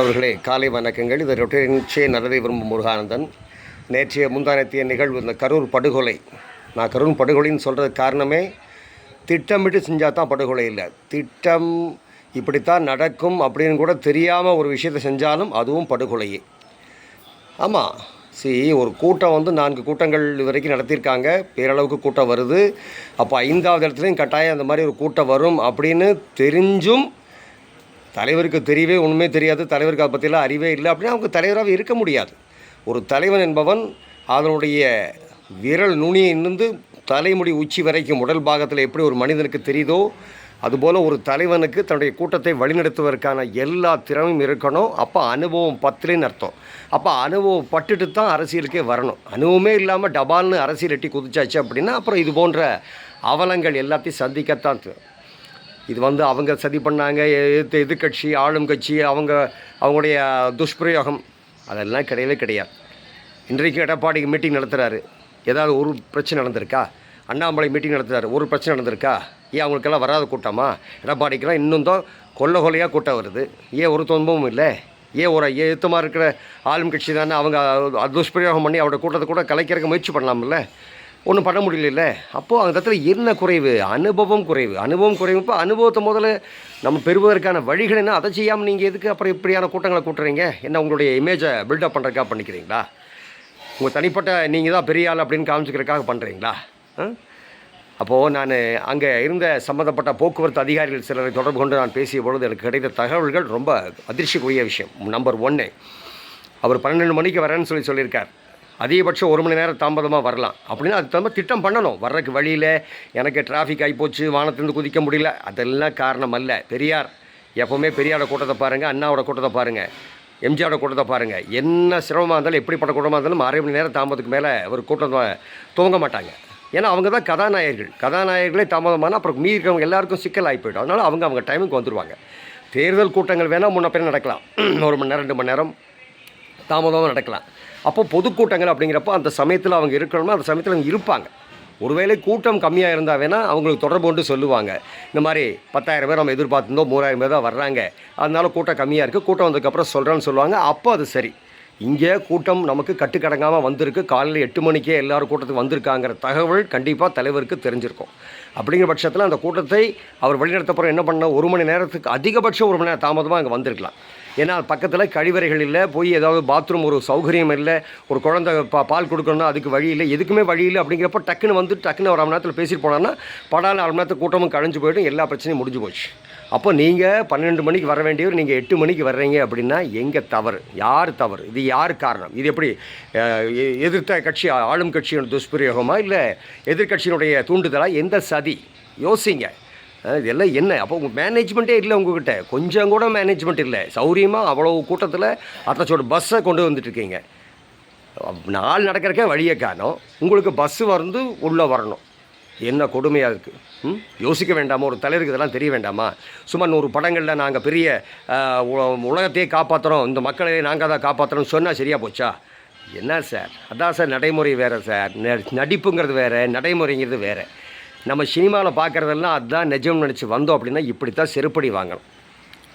அவர்களே காலை வணக்கங்கள். இது ரொட்டேன்சே நல்லதை விரும்பும் முருகானந்தன். நேற்றைய முந்தானத்திய நிகழ்வு இந்த கரூர் படுகொலை. நான் கரூர் படுகொலைன்னு சொல்கிறதுக்கு காரணமே திட்டமிட்டு செஞ்சால் தான் படுகொலை இல்லை. திட்டம் இப்படித்தான் நடக்கும் அப்படின்னு கூட தெரியாமல் ஒரு விஷயத்தை செஞ்சாலும் அதுவும் படுகொலையே. ஆமாம் சி ஒரு கூட்டம் வந்து நான்கு கூட்டங்கள் வரைக்கும் நடத்தியிருக்காங்க. பேரளவுக்கு கூட்டம் வருது. அப்போ ஐந்தாவது இடத்துலையும் கட்டாயம் அந்த மாதிரி ஒரு கூட்டம் வரும் அப்படின்னு தெரிஞ்சும் தலைவருக்கு தெரியவே ஒன்றுமே தெரியாது தலைவருக்கு அதை பற்றிலாம் அறிவே இல்லை. அப்படின்னா அவங்க தலைவராக இருக்க முடியாது. ஒரு தலைவன் என்பவன் அதனுடைய விரல் நுனியை நின்று தலைமுடி உச்சி வரைக்கும் உடல் பாகத்தில் எப்படி ஒரு மனிதனுக்கு தெரியுதோ அதுபோல் ஒரு தலைவனுக்கு தன்னுடைய கூட்டத்தை வழிநடத்துவதற்கான எல்லா திறமையும் இருக்கணும். அப்போ அனுபவம் பத்துலேன்னு அர்த்தம். அப்போ அனுபவம் பட்டுட்டு தான் அரசியலுக்கே வரணும். அனுபவமே இல்லாமல் டபால்னு அரசியல் எட்டி குதிச்சாச்சு அப்படின்னா அப்புறம் இது போன்ற அவலங்கள் எல்லாத்தையும் சந்திக்கத்தான் இது வந்து அவங்க சதி பண்ணாங்க எதிர்த்து எதிர்கட்சி ஆளும் கட்சி அவங்க அவங்களுடைய துஷ்பிரயோகம். அதெல்லாம் கிடையவே கிடையாது. இன்றைக்கு எடப்பாடிக்கு மீட்டிங் நடத்துகிறாரு ஏதாவது ஒரு பிரச்சனை நடந்திருக்கா? அண்ணாமலை மீட்டிங் நடத்துகிறாரு ஒரு பிரச்சனை நடந்திருக்கா? ஏன் அவங்களுக்கெல்லாம் வராத கூட்டமா? எடப்பாடிக்கெல்லாம் இன்னும் தான் கொல்ல கொலையாக கூட்டம் வருது. ஏன் ஒரு துன்பமும் இல்லை? ஏன் ஒரு எழுத்தமாக இருக்கிற ஆளும் கட்சி தானே அவங்க துஷ்பிரயோகம் பண்ணி அவரோட கூட்டத்தை கூட கலைக்கிறதுக்கு முயற்சி பண்ணலாம்ல? ஒன்றும் பண்ண முடியல அப்போது அந்த இடத்துல என்ன குறைவு? அனுபவம் குறைவு. அனுபவம் குறைவு. இப்போ அனுபவத்தை முதல்ல நம்ம பெறுவதற்கான வழிகள் என்ன? அதை செய்யாமல் நீங்கள் எதுக்கு அப்புறம் இப்படியான கூட்டங்களை கூட்டுறீங்க? என்ன உங்களுடைய இமேஜை பில்டப் பண்ணுறதுக்காக பண்ணிக்கிறீங்களா? உங்கள் தனிப்பட்ட நீங்கள் தான் பெரிய ஆள் அப்படின்னு காமிச்சிக்கிறதுக்காக பண்ணுறீங்களா அப்போது நான் அங்கே இருந்த சம்மந்தப்பட்ட போக்குவரத்து அதிகாரிகள் சிலரை தொடர்பு கொண்டு நான் பேசிய பொழுது எனக்கு கிடைத்த தகவல்கள் ரொம்ப அதிர்ச்சிக்குரிய விஷயம். நம்பர் ஒன்று அவர் பன்னெண்டு மணிக்கு வரேன்னு சொல்லி சொல்லியிருக்கார். அதிகபட்சம் ஒரு மணி நேரம் தாமதமாக வரலாம். அப்படின்னா அதுக்கு தகுந்த திட்டம் பண்ணணும். வர்றதுக்கு வழியில் எனக்கு டிராஃபிக் ஆகிப்போச்சு வானத்திலிருந்து குதிக்க முடியல. அதெல்லாம் காரணம் அல்ல. பெரியார் எப்போவுமே பெரியாரோட கூட்டத்தை பாருங்கள் அண்ணாவோட கூட்டத்தை பாருங்கள் எம்ஜிஆரோட கூட்டத்தை பாருங்கள் என்ன சிரமமாக இருந்தாலும் எப்படிப்பட்ட கூட்டமாக இருந்தாலும் அரை மணி நேரம் தாமதத்துக்கு மேலே ஒரு கூட்டம் துவங்க மாட்டாங்க. ஏன்னா அவங்க தான் கதாநாயகர்கள். கதாநாயகர்களே தாமதமான அப்புறம் மீதி இருக்கிறவங்க எல்லாருக்கும் சிக்கல் ஆகி போயிடும். அதனால் அவங்க அவங்க டைமுக்கு வந்துடுவாங்க தேர்தல் கூட்டங்கள் வேணால் முன்ன பின்ன நடக்கலாம். ஒரு மணி நேரம் ரெண்டு மணி நேரம் தாமதமாக நடக்கலாம். அப்போ பொதுக்கூட்டங்கள் அப்படிங்கிறப்போ அந்த சமயத்தில் அவங்க இருக்கணும்னா அந்த சமயத்தில் அவங்க இருப்பாங்க. ஒருவேளை கூட்டம் கம்மியாக இருந்தால் வேணால் அவங்களுக்கு தொடர்பு கொண்டு சொல்லுவாங்க. இந்த மாதிரி பத்தாயிரம் பேர் நம்ம எதிர்பார்த்துருந்தோம் மூவாயிரம் பேர் தான் வர்றாங்க. அதனால கூட்டம் கம்மியாக இருக்குது கூட்டம் வந்ததுக்கப்புறம் சொல்கிறேன்னு சொல்லுவாங்க. அப்போ அது சரி. இங்கே கூட்டம் நமக்கு கட்டுக்கடங்காமல் வந்திருக்கு. காலையில் எட்டு மணிக்கே எல்லாரும் கூட்டத்துக்கு வந்திருக்காங்கிற தகவல் கண்டிப்பாக தலைவருக்கு தெரிஞ்சிருக்கும். அப்படிங்கிற பட்சத்தில் அந்த கூட்டத்தை அவர் வழிநடத்தப்புறம் என்ன பண்ண? ஒரு மணி நேரத்துக்கு அதிகபட்சம் ஒரு மணி நேரம் தாமதமாக அங்கே வந்திருக்கலாம். ஏன்னா பக்கத்தில் கழிவறைகள் இல்லை போய் ஏதாவது பாத்ரூம் ஒரு சௌகரியம் இல்லை ஒரு குழந்தை பா பால் கொடுக்கணும்னா அதுக்கு வழி இல்லை எதுக்குமே வழி இல்லை அப்படிங்கிறப்ப டக்குன்னு வந்து டக்குன்னு ஒரு அரை மணி நேரத்தில் பேசிட்டு போனான்னா படால அரை மணி நேரத்தில் கூட்டமும் கழிஞ்சு போய்டும் எல்லா பிரச்சனையும் முடிஞ்சு போச்சு. அப்போ நீங்கள் பன்னெண்டு மணிக்கு வர வேண்டியவர் நீங்கள் எட்டு மணிக்கு வர்றீங்க அப்படின்னா எங்கே தவறு? யார் தவறு? இது யார் காரணம்? இது எப்படி எதிர்த்த கட்சி ஆளும் கட்சியோட துஷ்பிரயோகமாக இல்லை எதிர்க்கட்சியினுடைய தூண்டுதலாக எந்த சதி? யோசிங்க. இதெல்லாம் என்ன? அப்போ உங்கள் மேனேஜ்மெண்ட்டே இல்லை உங்ககிட்ட. கொஞ்சம் கூட மேனேஜ்மெண்ட் இல்லை. சௌரியமாக அவ்வளோ கூட்டத்தில் அத்தச்சோட பஸ்ஸை கொண்டு வந்துட்டுருக்கீங்க நாள் நடக்கிறக்கே வழியை காணும். உங்களுக்கு பஸ்ஸு வந்து உள்ளே வரணும். என்ன கொடுமையாக இருக்குது ம்? யோசிக்க வேண்டாமா? ஒரு தலைவருக்கு இதெல்லாம் தெரிய வேண்டாமா? சும்மா நூறு படங்களில் நாங்கள் பெரிய உ- உலகத்தையே காப்பாற்றுறோம் இந்த மக்களையே நாங்கள் தான் காப்பாற்றுறோம்னு சொன்னால் சரியாக போச்சா? என்ன சார்? அதான் சார் நடைமுறை வேறு சார். நடிப்புங்கிறது வேறு. நடைமுறைங்கிறது வேறு. நம்ம சினிமாவில் பார்க்குறதெல்லாம் அதுதான் நிஜம்னு நினச்சி வந்தோம் அப்படின்னா இப்படி தான் செருப்படி வாங்கணும்.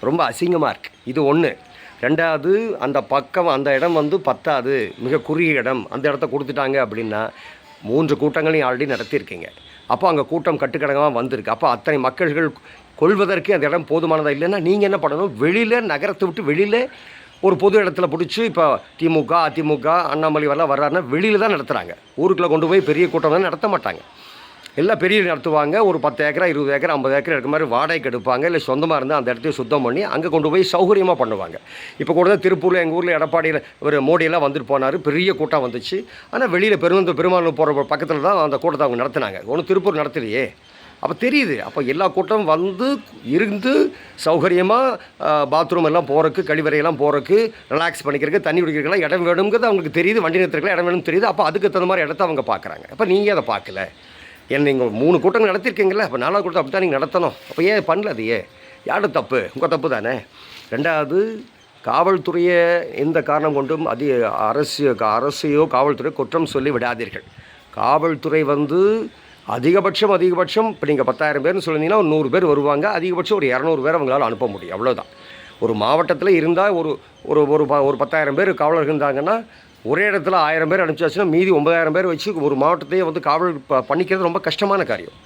ரொம்ப அசிங்கமாக இருக்குது இது ஒன்று ரெண்டாவது அந்த பக்கம் அந்த இடம் வந்து பத்தாது மிக குறுகிய இடம். அந்த இடத்த கொடுத்துட்டாங்க அப்படின்னா மூன்று கூட்டங்களையும் ஆல்ரெடி நடத்தியிருக்கீங்க. அப்போ அங்கே கூட்டம் கட்டுக்கடங்கமாக வந்திருக்கு. அப்போ அத்தனை மக்கள்கள் கொள்வதற்கு அந்த இடம் போதுமானதாக இல்லைன்னா நீங்கள் என்ன பண்ணணும்? வெளியில் நகரத்தை விட்டு வெளியில் ஒரு பொது இடத்துல பிடிச்சி இப்போ திமுக அதிமுக அண்ணாமலை வரலாம் வர்றாருன்னா வெளியில் தான் நடத்துகிறாங்க ஊருக்குள்ளே கொண்டு போய் பெரிய கூட்டம் நடத்த மாட்டாங்க. எல்லாம் பெரிய நடத்துவாங்க. ஒரு பத்து ஏக்கரா இருபது ஏக்கரா ஐம்பது ஏக்கரா இருக்க மாதிரி வாடகைக்கு எடுப்பாங்க. இல்லை சொந்தமாக இருந்தால் அந்த இடத்தையும் சுத்தம் பண்ணி அங்கே கொண்டு போய் சௌகரியமாக பண்ணுவாங்க. இப்போ கூட தான் திருப்பூரில் எங்கள் ஊரில் எடப்பாடியில் ஒரு மோடியெல்லாம் வந்துட்டு போனார். பெரிய கூட்டம் வந்துச்சு. ஆனால் வெளியில் பெருமந்த பெருமாள் போகிற பக்கத்தில் தான் அந்த கூட்டத்தை அவங்க நடத்தினாங்க. ஒன்றும் திருப்பூர் நடத்தலையே. அப்போ தெரியுது. அப்போ எல்லா கூட்டம் வந்து இருந்து சௌகரியமாக பாத்ரூம் எல்லாம் போகிறக்கு கழிவறையெல்லாம் போகிறக்கு ரிலாக்ஸ் பண்ணிக்கிறதுக்கு தண்ணி குடிக்கிறதுக்கெல்லாம் இடம் வேணுங்கிறது அவங்களுக்கு தெரியுது. வண்டி நிறுத்துறதுக்கெல்லாம் இடம் வேணும்னு தெரியுது. அப்போ அதுக்கு தகுந்த மாதிரி இடத்த அவங்க பார்க்குறாங்க அப்போ நீங்கள் அதை பார்க்கல. ஏன்னா நீங்கள் மூணு கூட்டங்கள் நடத்திருக்கீங்களே அப்போ நாலாவது கூட்டம் அப்படி தான் நீங்கள் நடத்தணும். அப்போ ஏன் பண்ணல அது ஏன் யாரோட தப்பு? உங்கள் தப்பு தானே. ரெண்டாவது காவல்துறையை எந்த காரணம் கொண்டும் அது அரசு அரசையோ காவல்துறை குற்றம் சொல்லி விடாதீர்கள். காவல்துறை வந்து அதிகபட்சம் அதிகபட்சம் இப்போ நீங்கள் பத்தாயிரம் பேர்னு சொல்லியிருந்தீங்கன்னா ஒரு நூறு பேர் வருவாங்க. அதிகபட்சம் ஒரு இரநூறு பேர் அவங்களால அனுப்ப முடியும். அவ்வளோதான் ஒரு மாவட்டத்தில் இருந்தால் ஒரு ஒரு ஒரு ப- ஒரு பத்தாயிரம் பேர் காவலர் இருந்தாங்கன்னா ஒரே இடத்துல ஆயிரம் பேர் அனுப்பிச்சாச்சுன்னா மீதி ஒன்பதாயிரம் பேர் வச்சு ஒரு மாவட்டத்தையே வந்து காவல் ப- பண்ணிக்கிறது ரொம்ப கஷ்டமான காரியம்.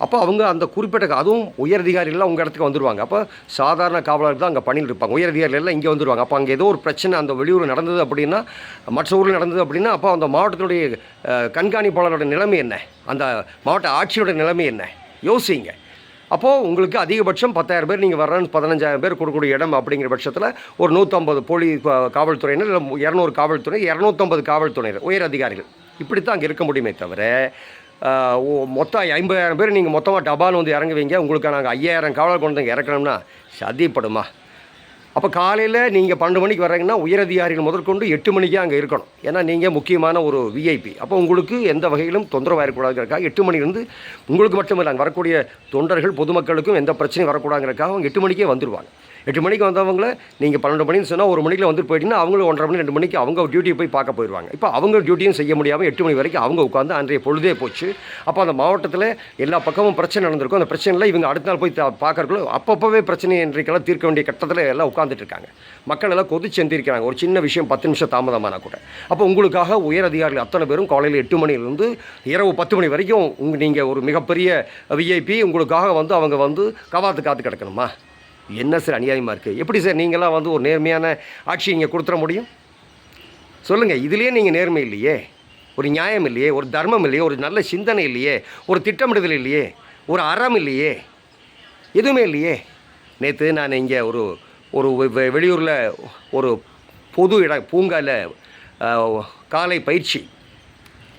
அப்போ அவங்க அந்த குறிப்பிட்ட அதுவும் உயர் அதிகாரிகள்லாம் உங்கள் இடத்துக்கு வந்துடுவாங்க அப்போ சாதாரண காவலர்கள் தான் அங்கே பணியில் இருப்பாங்க. உயர் அதிகாரிகள் எல்லாம் இங்கே வந்துடுவாங்க அப்போ அங்கே ஏதோ ஒரு பிரச்சனை அந்த வெளியூர் நடந்தது அப்படின்னா மற்ற ஊரில் நடந்தது அப்படின்னா அப்போ அந்த மாவட்டத்தினுடைய கண்காணிப்பாளரோட நிலைமை என்ன? அந்த மாவட்ட ஆட்சியோட நிலைமை என்ன? யோசிங்க. அப்போது உங்களுக்கு அதிகபட்சம் பத்தாயிரம் பேர் நீங்கள் வர்றன்னு பதினஞ்சாயிரம் பேர் கொடுக்கக்கூடிய இடம் அப்படிங்கிற பட்சத்தில் ஒரு நூற்றம்பது போலி காவல்துறையினர் இல்லை இரநூறு காவல்துறை இரநூத்தம்பது காவல்துறையினர் உயர் அதிகாரிகள். இப்படி தான் அங்கே இருக்க முடியுமே தவிர ஓ- மொத்தம் ஐம்பதாயிரம் பேர் நீங்கள் மொத்தமாக டபால் வந்து இறங்குவீங்க. உங்களுக்கு நாங்கள் ஐயாயிரம் காவலர் கொண்டு இறக்கணும்னா சதிப்படுமா? அப்போ காலையில் நீங்கள் பன்னெண்டு மணிக்கு வர்றீங்கன்னா உயரதிகாரிகள் முதற்கொண்டு எட்டு மணிக்கே அங்கே இருக்கணும். ஏன்னா நீங்கள் முக்கியமான ஒரு விஐபி அப்போ உங்களுக்கு எந்த வகையிலும் தொந்தரவு இருக்கக்கூடாதுங்கிறக்காக எட்டு மணிலேருந்து உங்களுக்கு மட்டும் இல்லை அங்கே வரக்கூடிய தொண்டர்கள் பொதுமக்களுக்கும் எந்த பிரச்சனையும் வரக்கூடாதுங்கிறக்காக அவங்க எட்டு மணிக்கே வந்துடுவாங்க எட்டு மணிக்கு வந்தவங்கள நீங்கள் பன்னெண்டு மணின்னு சொன்னால் ஒரு மணிக்கு வந்துட்டு போயிட்டீங்கன்னா அவங்களும் ஒன்றரை மணி ரெண்டு மணிக்கு அவங்க டியூட்டியை போய் பார்க்க போயிடுவாங்க இப்போ அவங்க டியூட்டியும் செய்ய முடியாமல் எட்டு மணி வரைக்கும் அவங்க உட்காந்து அன்றைய பொழுதே போச்சு. அப்போ அந்த மாவட்டத்தில் எல்லா பக்கமும் பிரச்சனை நடந்திருக்கும். அந்த பிரச்சனையில் இவங்க அடுத்த நாள் போய் பார்க்குறக்குள்ள அப்பப்போவே பிரச்சனை இன்றைக்கெல்லாம் தீர்க்க வேண்டிய கட்டத்தில் எல்லாம் உட்காந்துட்டு இருக்காங்க. மக்கள் எல்லாம் கொதிச்சு எந்திரிக்கிறாங்க ஒரு சின்ன விஷயம் பத்து நிமிஷம் தாமதமானா கூட. அப்போ உங்களுக்காக உயர் அதிகாரிகள் அத்தனை பேரும் காலையில் எட்டு மணிலேருந்து இரவு பத்து மணி வரைக்கும் உங்கள் நீங்கள் ஒரு மிகப்பெரிய விஐபி உங்களுக்காக வந்து அவங்க வந்து கவாத்து காத்து கிடக்கணுமா? என்ன சார் அநியாயமாக இருக்குது எப்படி சார் நீங்களாம் வந்து ஒரு நேர்மையான ஆட்சி இங்கே கொடுத்துட முடியும்? சொல்லுங்கள் இதுலேயே நீங்கள் நேர்மை இல்லையே. ஒரு நியாயம் இல்லையே ஒரு தர்மம் இல்லையே ஒரு நல்ல சிந்தனை இல்லையே ஒரு திட்டமிடுதல் இல்லையே ஒரு அறம் இல்லையே எதுவுமே இல்லையே. நேற்று நான் இங்கே ஒரு ஒரு வெ- வெளியூரில் ஒரு பொது இட பூங்காவில் காலை பயிற்சி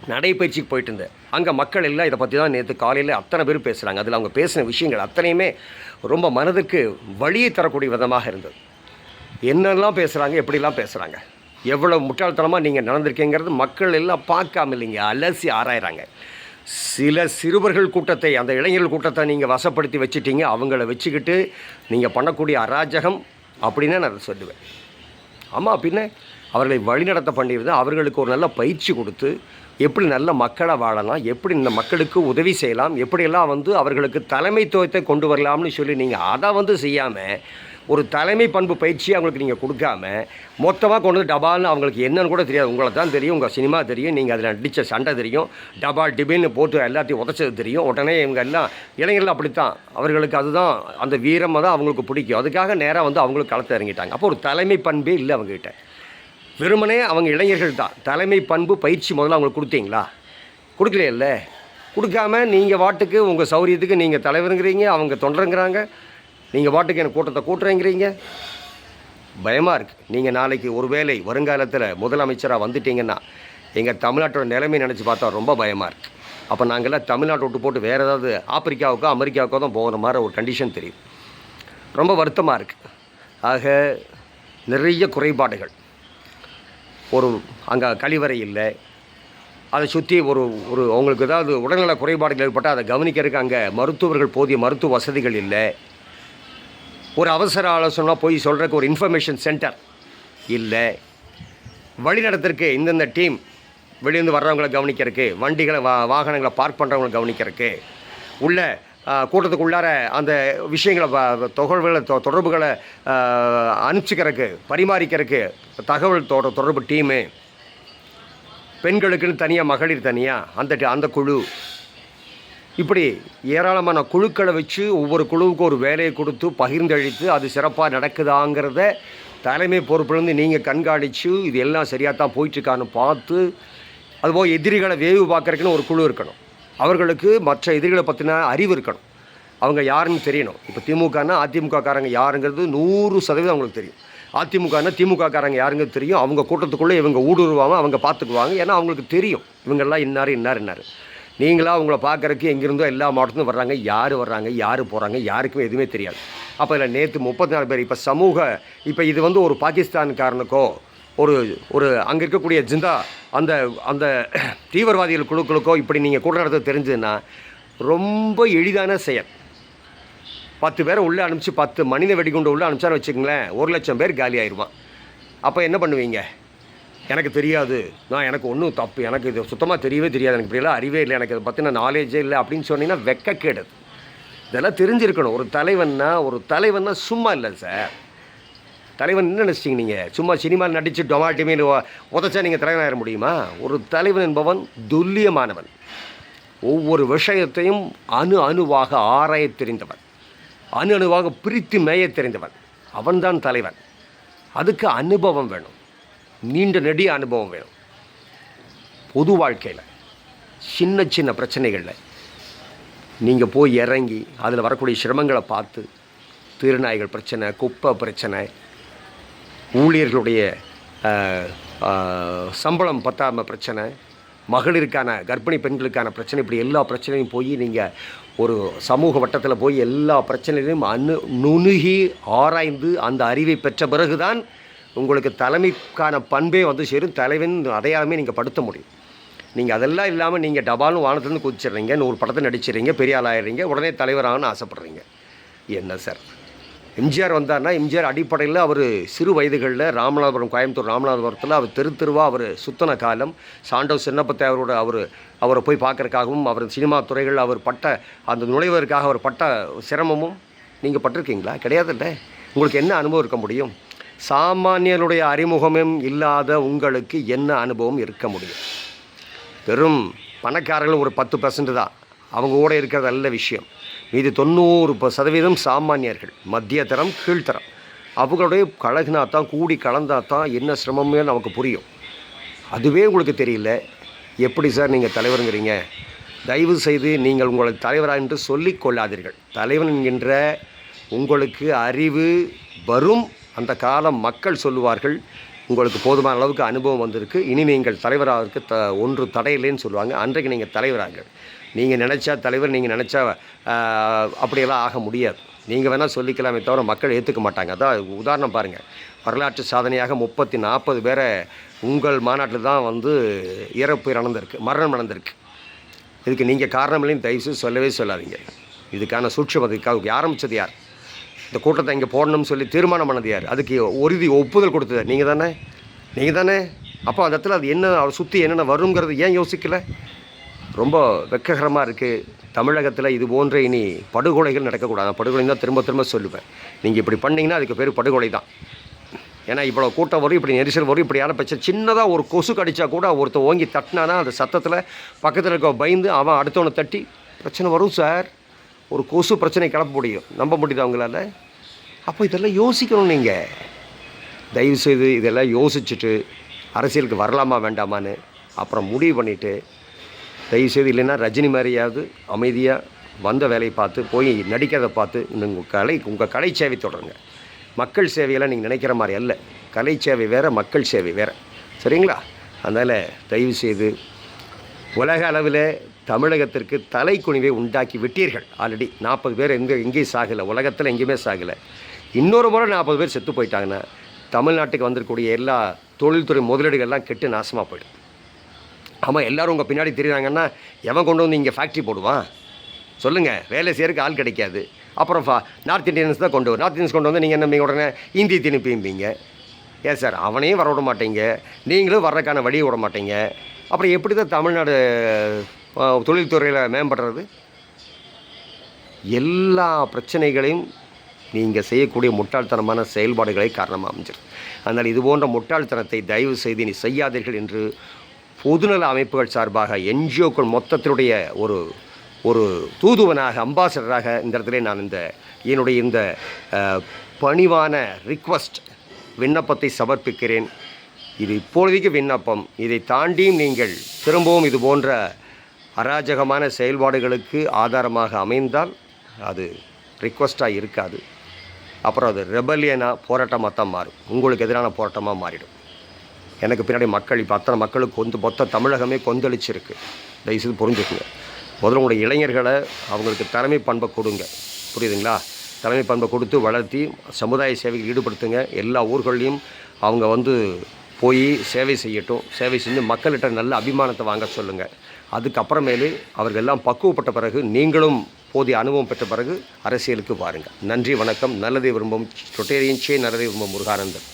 நடைப்பயிற்சிக்கு போயிட்டு இருந்தேன். அங்கே மக்கள் எல்லாம் இதை பற்றி தான் நேற்று காலையில் அத்தனை பேர் பேசுகிறாங்க அதில் அவங்க பேசின விஷயங்கள் அத்தனையுமே ரொம்ப மனதுக்கு வழியை தரக்கூடிய விதமாக இருந்தது. என்னெல்லாம் பேசுகிறாங்க எப்படிலாம் பேசுகிறாங்க எவ்வளோ முட்டாள்தனமாக நீங்கள் நடந்திருக்கீங்கிறது மக்கள் எல்லாம் பார்க்காம இல்லைங்க. அலசி ஆராயிறாங்க. சில சிறுவர்கள் கூட்டத்தை அந்த இளைஞர்கள் கூட்டத்தை நீங்கள் வசப்படுத்தி வச்சுட்டீங்க. அவங்கள வச்சுக்கிட்டு நீங்கள் பண்ணக்கூடிய அராஜகம் அப்படின்னு நான் அதை சொல்லுவேன். ஆமாம் பின்ன அவர்களை வழிநடத்த பண்ணியிருந்தால் அவர்களுக்கு ஒரு நல்ல பயிற்சி கொடுத்து எப்படி நல்ல மக்களாக வாழலாம் எப்படி இந்த மக்களுக்கு உதவி செய்யலாம் எப்படியெல்லாம் வந்து அவர்களுக்கு தலைமைத்துவத்தை கொண்டு வரலாம்னு சொல்லி நீங்கள் அதை வந்து செய்யாமல் ஒரு தலைமை பண்பு பயிற்சி அவங்களுக்கு நீங்கள் கொடுக்காம மொத்தமாக கொண்டு வந்து டபால்னு அவங்களுக்கு என்னன்னு கூட தெரியாது. உங்களை தான் தெரியும் உங்கள் சினிமா தெரியும் நீங்கள் அதில் நடித்த சண்டை தெரியும் டபால் டிபின்னு போட்டு எல்லாத்தையும் உதச்சது தெரியும். உடனே இவங்க எல்லாம் இளைஞர்கள் அப்படித்தான். அவர்களுக்கு அதுதான் அந்த வீரமாக தான் அவங்களுக்கு பிடிக்கும். அதுக்காக நேராக வந்து அவங்களுக்கு களத்தை இறங்கிட்டாங்க. அப்போ ஒரு தலைமை பண்பே இல்லை அவங்ககிட்ட. வெறுமனே அவங்க இளைஞர்கள் தான் தலைமை பண்பு பயிற்சி முதல்ல அவங்களுக்கு கொடுத்தீங்களா? கொடுக்கலையில்ல. கொடுக்காம நீங்கள் வாட்டுக்கு உங்கள் சௌரியத்துக்கு நீங்கள் தலைவருங்கிறீங்க அவங்க தொண்டருங்கிறாங்க. நீங்கள் வாட்டுக்கு எனக்கு கூட்டத்தை கூட்டுறேங்கிறீங்க. பயமாக இருக்குது நீங்கள் நாளைக்கு ஒருவேளை வருங்காலத்தில் முதலமைச்சராக வந்துட்டீங்கன்னா எங்கள் தமிழ்நாட்டோட நிலைமை நினச்சி பார்த்தா ரொம்ப பயமாக இருக்குது அப்போ நாங்கள்லாம் தமிழ்நாட்டை விட்டு போட்டு வேறு ஏதாவது ஆப்பிரிக்காவுக்கோ அமெரிக்காவுக்கோ தான் போகிற மாதிரி ஒரு கண்டிஷன் தெரியும். ரொம்ப வருத்தமாக இருக்குது ஆக நிறைய குறைபாடுகள். ஒரு அங்கே கழிவறை இல்லை. அதை சுற்றி ஒரு ஒரு அவங்களுக்கு ஏதாவது உடல்நல குறைபாடுகள் ஏற்பட்டால் அதை கவனிக்கிறதுக்கு அங்கே மருத்துவர்கள் போதிய மருத்துவ வசதிகள் இல்லை. ஒரு அவசர ஆலோசனை போய் சொல்கிறதுக்கு ஒரு இன்ஃபர்மேஷன் சென்டர் இல்லை. வழிநடத்திற்கு இந்தந்த டீம் வெளியிருந்து வர்றவங்களை கவனிக்கிறதுக்கு வண்டிகளை வா வாகனங்களை பார்க் பண்ணுறவங்களை கவனிக்கிறதுக்கு உள்ள கூட்டத்துக்குள்ளார அந்த விஷயங்களை வ- தொகல்களை தொ- தொடர்புகளை ஆ, அனுப்பிச்சிக்கிறதுக்கு பரிமாறிக்கிறதுக்கு தகவல் தொடர்பு டீமு பெண்களுக்குன்னு தனியாக மகளிர் தனியாக அந்த அந்த குழு. இப்படி ஏராளமான குழுக்களை வச்சு ஒவ்வொரு குழுவுக்கும் ஒரு வேலையை கொடுத்து பகிர்ந்தழித்து அது சிறப்பாக நடக்குதாங்கிறத தலைமை பொறுப்புலேருந்து நீங்கள் கண்காணித்து இது எல்லாம் சரியாக தான் போயிட்டுருக்கான்னு பார்த்து அதுபோல் எதிரிகளை வேவு பார்க்குறக்குன்னு ஒரு குழு இருக்கணும். அவர்களுக்கு மற்ற எதிரிகளை பற்றின அறிவு இருக்கணும். அவங்க யாருன்னு தெரியணும். இப்போ திமுகனா அதிமுககாரங்க யாருங்கிறது நூறு சதவீதம் அவங்களுக்கு தெரியும். அதிமுகனா திமுக காரங்க யாருங்கிறது தெரியும். அவங்க கூட்டத்துக்குள்ளே இவங்க ஊடுருவாங்க அவங்க பார்த்துக்குவாங்க ஏன்னா அவங்களுக்கு தெரியும். இவங்கெல்லாம் இன்னார் இன்னார் இன்னார். நீங்களா அவங்கள பார்க்குறக்கு எங்கேருந்தோ எல்லா மாவட்டத்தும் வர்றாங்க. யார் வர்றாங்க யார் போகிறாங்க யாருக்குமே எதுவுமே தெரியாது. அப்போ இதில் நேற்று முப்பத்தி நாலு பேர் இப்போ சமூக இப்போ இது வந்து ஒரு பாகிஸ்தான்காரனுக்கோ ஒரு ஒரு அங்கே இருக்கக்கூடிய ஜிந்தா அந்த அந்த தீவிரவாதிகள் குழுக்களுக்கோ இப்படி நீங்கள் கூட நடத்த தெரிஞ்சதுன்னா ரொம்ப எளிதான செயல். பத்து பேரை உள்ளே அனுப்பிச்சு பத்து மனித வெடிகுண்டு உள்ளே அனுப்பிச்சான்னு வச்சுக்கங்களேன் ஒரு லட்சம் பேர் காலி ஆயிடுவான் அப்போ என்ன பண்ணுவீங்க? எனக்கு தெரியாது. நான் எனக்கு ஒன்றும் தப்பு. எனக்கு இது சுத்தமாக தெரியவே தெரியாது. எனக்கு இப்படியெல்லாம் அறிவே இல்லை. எனக்கு இதை பற்றின நாலேஜே இல்லை அப்படின்னு சொன்னீங்கன்னா வெக்கக்கேடு. இதெல்லாம் தெரிஞ்சிருக்கணும். ஒரு தலைவன்னா ஒரு தலைவன்னா சும்மா இல்லை சார். தலைவன் என்ன நினச்சிங்க நீங்கள் சும்மா சினிமாவில் நடித்து டொமாட்டிமேல் உதச்சா நீங்கள் தலைவனாக முடியுமா? ஒரு தலைவன் என்பவன் துல்லியமானவன். ஒவ்வொரு விஷயத்தையும் அணு அணுவாக ஆராயத் தெரிந்தவன். அணு அணுவாக பிரித்து மேய தெரிந்தவன். அவன்தான் தலைவன். அதுக்கு அனுபவம் வேணும். நீண்ட நெடிய அனுபவம் வேணும். பொது வாழ்க்கையில் சின்ன சின்ன பிரச்சனைகளில் நீங்கள் போய் இறங்கி அதில் வரக்கூடிய சிரமங்களை பார்த்து திருநாய்கள் பிரச்சனை குப்பை பிரச்சனை ஊழியர்களுடைய சம்பளம் பத்தாம பிரச்சனை மகளிருக்கான கர்ப்பிணி பெண்களுக்கான பிரச்சனை இப்படி எல்லா பிரச்சனையும் போய் நீங்கள் ஒரு சமூக வட்டத்தில் போய் எல்லா பிரச்சனைகளையும் அனு நுணுகி ஆராய்ந்து அந்த அறிவை பெற்ற பிறகுதான் உங்களுக்கு தலைமைக்கான பண்பே வந்து சேரும். தலைவன் அடையாளமே நீங்கள் படுத்த முடியும். நீங்கள் அதெல்லாம் இல்லாமல் நீங்கள் டபாலும் வானத்துலேருந்து குதிச்சிடுறீங்க நூறு படத்தை நடிச்சிடுறீங்க பெரிய ஆயிடுறீங்க உடனே தலைவராகனு ஆசைப்பட்றீங்க. என்ன சார்? எம்ஜிஆர் வந்தார்னா எம்ஜிஆர் அடிப்படையில் அவர் சிறு வயதுகளில் ராமநாதபுரம் கோயம்புத்தூர் ராமநாதபுரத்தில் அவர் தெரு தெருவாக அவர் சுத்தன காலம். சாண்டோ சின்னப்பத்தேவரோட அவர் அவரை போய் பார்க்கறக்காகவும் அவர் சினிமா துறைகளில் அவர் பட்ட அந்த நுழைவதற்காக அவர் பட்ட சிரமமும் நீங்கள் பட்டிருக்கீங்களா? கிடையாதுல்ல. உங்களுக்கு என்ன அனுபவம் இருக்க முடியும்? சாமானியருடைய அறிமுகமும் இல்லாத உங்களுக்கு என்ன அனுபவம் இருக்க முடியும்? வெறும் பணக்காரர்கள் ஒரு பத்து பர்சன்ட் தான். அவங்க கூட இருக்கிறது நல்ல விஷயம். மீதி தொண்ணூறு ப- சதவீதம் சாமானியர்கள். மத்திய தரம் கீழ்த்தரம் அவங்களுடைய கழகுனா தான் கூடி கலந்தா தான் என்ன சிரமமே நமக்கு புரியும். அதுவே உங்களுக்கு தெரியல. எப்படி சார் நீங்கள் தலைவருங்கிறீங்க? தயவு செய்து நீங்கள் உங்களை தலைவராக என்று சொல்லிக் கொள்ளாதீர்கள். தலைவன் என்கின்ற உங்களுக்கு அறிவு வரும். அந்த காலம் மக்கள் சொல்லுவார்கள் உங்களுக்கு போதுமான அளவுக்கு அனுபவம் வந்திருக்கு. இனி நீங்கள் தலைவராகிறதுக்கு த ஒன்று தடையில்லைன்னு சொல்லுவாங்க. அன்றைக்கு நீங்கள் தலைவராங்கள். நீங்கள் நினச்சா தலைவர் நீங்கள் நினச்சா அப்படியெல்லாம் ஆக முடியாது. நீங்கள் வேணால் சொல்லிக்கலாமே தவிர மக்கள் ஏற்றுக்க மாட்டாங்க. அதான் உதாரணம் பாருங்கள் வரலாற்று சாதனையாக முப்பத்தி நாற்பது பேரை உங்கள் மாநாட்டில் தான் வந்து இறப்பு நடந்திருக்கு மரணம் நடந்திருக்கு. இதுக்கு நீங்கள் காரணம் இல்லைன்னு தயவுசெய்து சொல்லவே சொல்லாதீங்க. இதுக்கான சூட்சமத்துக்காக ஆரம்பித்தது யார்? இந்த கூட்டத்தை இங்கே போடணும்னு சொல்லி தீர்மானம் பண்ணது யார்? அதுக்கு உறுதி ஒப்புதல் கொடுத்தது நீங்கள் தானே நீங்கள் தானே அப்போ அந்த இடத்துல அது என்ன அவரை சுற்றி என்னென்ன வருங்கிறது ஏன் யோசிக்கலை? ரொம்ப வெக்ககரமாக இருக்குது தமிழகத்தில் இது போன்ற இனி படுகொலைகள் நடக்கக்கூடாது. படுகொலைன்னு படுகொலை தான் திரும்ப திரும்ப சொல்லுவேன். நீங்கள் இப்படி பண்ணிங்கன்னா அதுக்கு பேர் படுகொலை தான். ஏன்னா இவ்வளோ கூட்டம் வரும் இப்படி நெரிசல் வரும் இப்படியான பிரச்சனை சின்னதாக ஒரு கொசு கடிச்சா கூட ஒருத்தன் ஓங்கி தட்டினானா அந்த சத்தத்தில் பக்கத்தில் இருக்க பயந்து அவன் அடுத்தவனை தட்டி பிரச்சனை வரும் சார். ஒரு கொசு பிரச்சனை கிளப்ப முடியும். நம்ப முடியுது அவங்களால அப்போ இதெல்லாம் யோசிக்கணும் நீங்கள் தயவுசெய்து இதெல்லாம் யோசிச்சுட்டு அரசியலுக்கு வரலாமா வேண்டாமான்னு அப்புறம் முடிவு பண்ணிவிட்டு தயவுசெய்து இல்லைன்னா ரஜினி மாதிரியாவது அமைதியாக வந்த வேலையை பார்த்து போய் நடிக்கிறதை பார்த்து உங்கள் கலை உங்கள் கலை சேவை தொடருங்க. மக்கள் சேவையெல்லாம் நீங்கள் நினைக்கிற மாதிரி அல்ல. கலை சேவை வேறு மக்கள் சேவை வேறு. சரிங்களா? அதனால் தயவுசெய்து உலக அளவில் தமிழகத்திற்கு தலைக்குனிவை உண்டாக்கி விட்டீர்கள். ஆல்ரெடி நாற்பது பேர் எங்கே எங்கேயும் சாகலை. உலகத்தில் எங்கேயுமே சாகலை. இன்னொரு முறை நாற்பது பேர் செத்து போயிட்டாங்கன்னா தமிழ்நாட்டுக்கு வந்திருக்கக்கூடிய எல்லா தொழில்துறை முதலீடுகள்லாம் கெட்டு நாசமாக போயிடும். ஆமாம் எல்லாரும் உங்கள் பின்னாடி தெரியுறாங்கன்னா எவன் கொண்டு வந்து இங்கே ஃபேக்ட்ரி போடுவான்? சொல்லுங்கள் வேலை செய்யறதுக்கு ஆள் கிடைக்காது. அப்புறம் ஃபா நார்த் இந்தியன்ஸ் தான் கொண்டு வரும் நார்த் இந்தியன்ஸ் கொண்டு வந்து நீங்கள் என்ன உடனே இந்தி திணிப்பீங்க ஏன் சார் அவனையும் வர விட மாட்டீங்க. நீங்களும் வர்றதுக்கான வழியை விட மாட்டீங்க. அப்புறம் எப்படி தான் தமிழ்நாடு தொழில்துறையில் மேம்படுறது? எல்லா பிரச்சனைகளையும் நீங்கள் செய்யக்கூடிய முட்டாள்தனமான செயல்பாடுகளை காரணமாக அமைஞ்சிடும் அதனால் இது போன்ற முட்டாள்தனத்தை தயவு செய்து நீ செய்யாதீர்கள் என்று பொதுநல அமைப்புகள் சார்பாக என்ஜிஓக்கள் மொத்தத்தினுடைய ஒரு ஒரு தூதுவனாக அம்பாசடராக இந்த இடத்துல நான் இந்த என்னுடைய இந்த பணிவான ரிக்வஸ்ட் விண்ணப்பத்தை சமர்ப்பிக்கிறேன். இது இப்பொழுதைக்கு விண்ணப்பம். இதை தாண்டியும் நீங்கள் திரும்பவும் இது போன்ற அராஜகமான செயல்பாடுகளுக்கு ஆதாரமாக அமைந்தால் அது ரிக்வஸ்ட்டாக இருக்காது. அப்புறம் அது ரெபல்யனாக போராட்டமாக தான் மாறும். உங்களுக்கு எதிரான போராட்டமாக மாறிடும். எனக்கு பின்னாடி மக்கள் இப்போ அத்தனை மக்களுக்கு கொந்து மொத்த தமிழகமே கொந்தளிச்சிருக்கு. தயவுசெய்து புரிஞ்சுக்குங்க. முதல்ல உங்களுடைய இளைஞர்களை அவங்களுக்கு தலைமை பண்பை கொடுங்க. புரியுதுங்களா? தலைமை பண்பை கொடுத்து வளர்த்தி சமுதாய சேவையில் ஈடுபடுத்துங்க. எல்லா ஊர்கள்லையும் அவங்க வந்து போய் சேவை செய்யட்டும். சேவை செஞ்சு மக்கள்கிட்ட நல்ல அபிமானத்தை வாங்க சொல்லுங்கள் அதுக்கப்புறமேலு அவர்கள் எல்லாம் பக்குவப்பட்ட பிறகு நீங்களும் போதிய அனுபவம் பெற்ற பிறகு அரசியலுக்கு வாருங்கள் நன்றி வணக்கம். நல்லதை விரும்பும் ரொட்டேரியன் சே நல்லதை விரும்பும் முருகானந்தன்.